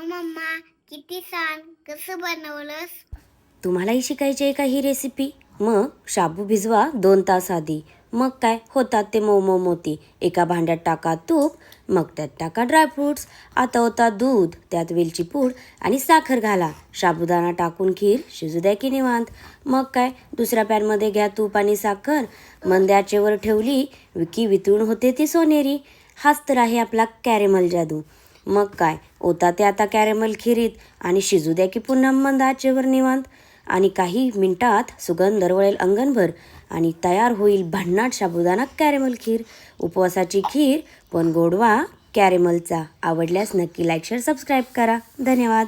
Mamma किती छान कसं बनवलंस? तुम्हालाही शिकायची आहे का ही रेसिपी मग शाबू भिजवा दोन तास आधी. मग काय? होतात ते मऊ मऊ मोती. एका भांड्यात टाका तूप मग त्यात टाका ड्रायफ्रूट्स आता होता दूध त्यात वेलची पूड आणि साखर घाला. साबुदाणा टाकून खीर शिजू द्या की निवांत. मग काय? दुसऱ्या पॅनमध्ये घ्या तूप आणि साखर. मंद्याचेवर ठेवली विकी वितळून होते ती सोनेरी. हाच तर आहे आपला कॅरेमल जादू. मग काय? ओता ते आता कॅरेमल खिरीत आणि शिजू द्या की पुन्हा मंद आचेवर निवांत. आणि काही मिनिटात सुगंध दरवळेल अंगणभर आणि तयार होईल भन्नाट साबुदाणा कॅरेमल खीर. उपवासाची खीर पण गोडवा कॅरेमलचा. आवडल्यास नक्की लाईक शेअर सबस्क्राईब करा. धन्यवाद.